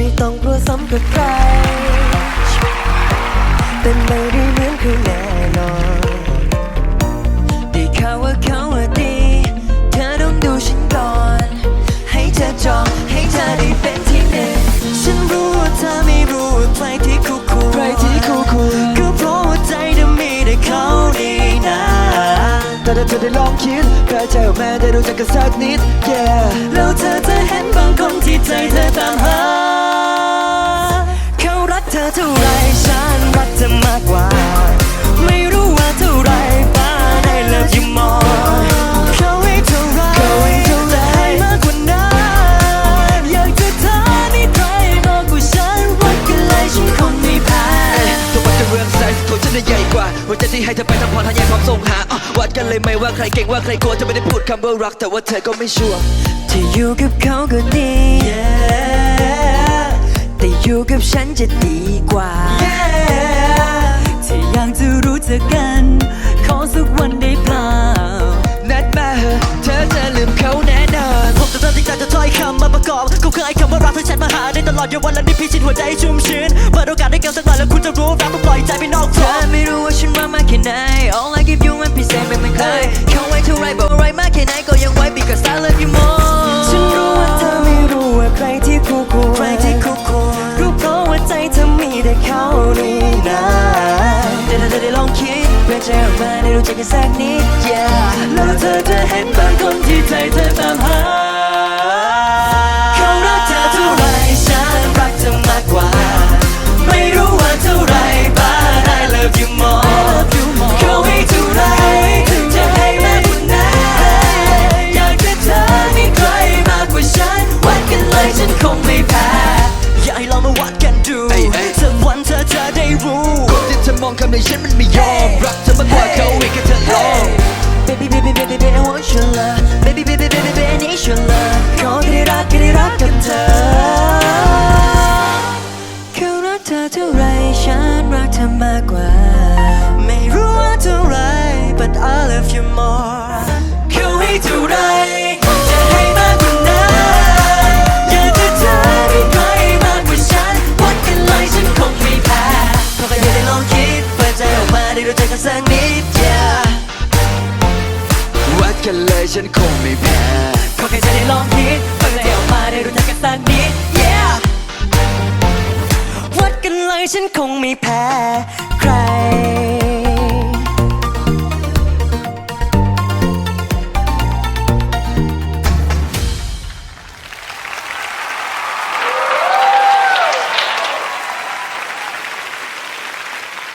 ไม่ต้องกลัวซ้ำกับใครแต่ไม่ได้เหมือนเขาแน่นอนได้ข่าวว่าเขาว่าดี เธอต้องดูฉันก่อน ให้เธอจองให้เธอได้เป็นที่หนึ่งฉันรู้ว่าเธอไม่รู้ว่าใครที่คู่ควรใครที่คู่ควรก็เพราะว่าใจเธอมีแต่เขานี่นะแต่ถ้าเธอได้ลองคิดกระจายออกมาได้รู้จักกันสักนิด yeah แล้วเธอจะเห็นบางคนที่ใจเธอตา ไม่รู้ว่าเท่าไรบ้าได้ love you more เขาให้เท่าไรเขาให้เท่าไรมากกว่านั้นอยากจะถามมีใครมากกว่าฉันรักกันเลยฉันคงไม่แพ้ทุกวันจะเรื่องไซส์ของฉันน่ะใหญ่กว่าหัวใจที่ให้เธอไปทำพรทางแยกความส่งหาอะวัดกันเลยไหมว่าใครเก่งว่าใครกลัวเธอไม่ได้พูดคำว่ารักแต่ว่าเธอก็ไม่ชัวร์ที่อยู่กับเขาก็ดีแต่อยู่กับฉันจะดีกว่าที่อยาก จอกัน ขอสักวันได้เปล่านัดมาเหอะเธอจะลืมเขาแน่นอนผมจะเริ่มที่จจะถ้อยคำมาประกอบเขาเคยคำว่ารักที่ฉันมาหาได้ตลอดอย่าวันและนี่พิชิตหัวใจชุ่มชื้นเปิดโอกาสให้กันสักหน่อยแล้วคุณจะรู้รักต้องปล่อยใจไปนอกเธอไม่รู้ว่าฉันว่ามากแค่ไหน เพื่อจะออกมาได้รู้จักกันสักนิด yeah แล้วเธอจะเห็นบางคนที่ใจเธอตามหาเขารักเธอเท่าไรฉันรักเธอมากกว่า ไม่รู้ว่าเท่าไรบ้า I love you more เขาให้เท่าไรจะให้มากกว่านั้นอยากจะเธอมีใครมากกว่าฉัน วัดกันเลยฉันคงไม่แพ้อยากให้เรามาวัดกันดูเอ้ยเอ้ยสักวันเธอจะได้รู้คนที่เธอมองคำในฉันมันไม่ยอม รั สักนิด yeah วัดกันเลยฉันคงไม่แพ้ขอแค่จะได้ลองคิดเปิดใจออกมาได้รู้จักกันสักนิด yeah วัดกันเลยฉันคงไม่แพ้ใคร